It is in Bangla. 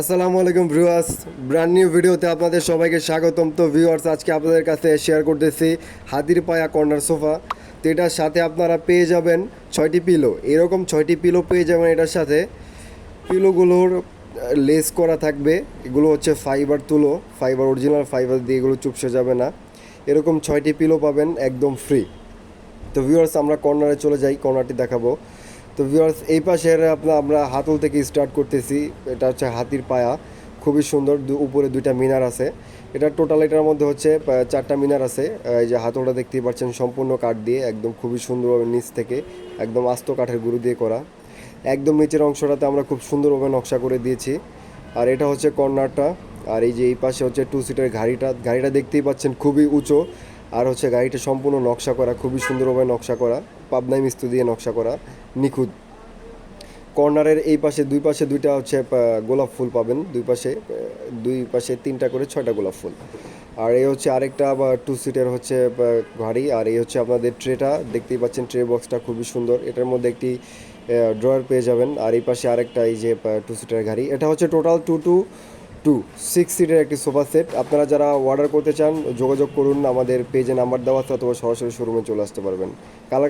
আসসালামু আলাইকুম ভিউয়ার্স। ব্র্যান্ড নিউ ভিডিওতে আপনাদের সবাইকে স্বাগতম। তো ভিউয়ার্স, আজকে আপনাদের কাছে শেয়ার করতেছি হাতির পায়া কর্নার সোফা তো এটার সাথে আপনারা পেয়ে যাবেন ছয়টি পিলো এরকম ছয়টি পিলো পেয়ে যাবেন এটার সাথে। পিলোগুলোর লেস করা থাকবে। এগুলো হচ্ছে ফাইবার তুলো। ফাইবার অরিজিনাল ফাইবার দিয়ে এগুলো চুপসে যাবে না। এরকম ছয়টি পিলো পাবেন একদম ফ্রি তো ভিউয়ার্স, আমরা কর্নারে চলে যাই। কর্নারটি দেখাবো। তো ভিউয়ার্স এই পাশের আপনার আমরা হাতল থেকে স্টার্ট করতেছি। এটা হচ্ছে হাতির পায়া। খুবই সুন্দর উপরে দুইটা মিনার আছে। এটা টোটাল এটার মধ্যে হচ্ছে চারটা মিনার আছে। এই যে হাতলটা দেখতেই পাচ্ছেন, সম্পূর্ণ কাঠ দিয়ে, একদম খুবই সুন্দরভাবে নিচ থেকে, একদম আস্ত কাঠের গুঁড়ো দিয়ে করা। একদম নিচের অংশটাতে আমরা খুব সুন্দরভাবে নকশা করে দিয়েছি। আর এটা হচ্ছে কর্নারটা। আর এই যে এই পাশে হচ্ছে টু সিটের গাড়িটা। গাড়িটা দেখতেই পাচ্ছেন খুবই উঁচু। আর হচ্ছে গাড়িটা সম্পূর্ণ নকশা করা, খুবই সুন্দরভাবে নকশা করা। পাবনাই মিস্ত্রি দিয়ে নকশা করা, নিখুঁত। কর্নারের এই পাশে, দুই পাশে দুইটা হচ্ছে গোলাপ ফুল পাবেন। দুই পাশে দুই পাশে তিনটা করে ছয়টা গোলাপ ফুল। আর এই হচ্ছে আরেকটা টু সিটের হচ্ছে গাড়ি আর এই হচ্ছে আপনাদের ট্রেটা দেখতেই পাচ্ছেন ট্রে বক্সটা খুবই সুন্দর। এটার মধ্যে একটি ড্রয়ার পেয়ে যাবেন। আর এই পাশে আরেকটা এই যে টু সিটের গাড়ি এটা হচ্ছে total two two two six সিটের একটি সোফা সেট আপনারা যারা অর্ডার করতে চান, যোগাযোগ করুন। আমাদের পেজে নাম্বার দেওয়া আছে, অথবা সরাসরি শোরুমে চলে আসতে পারবেন। কালার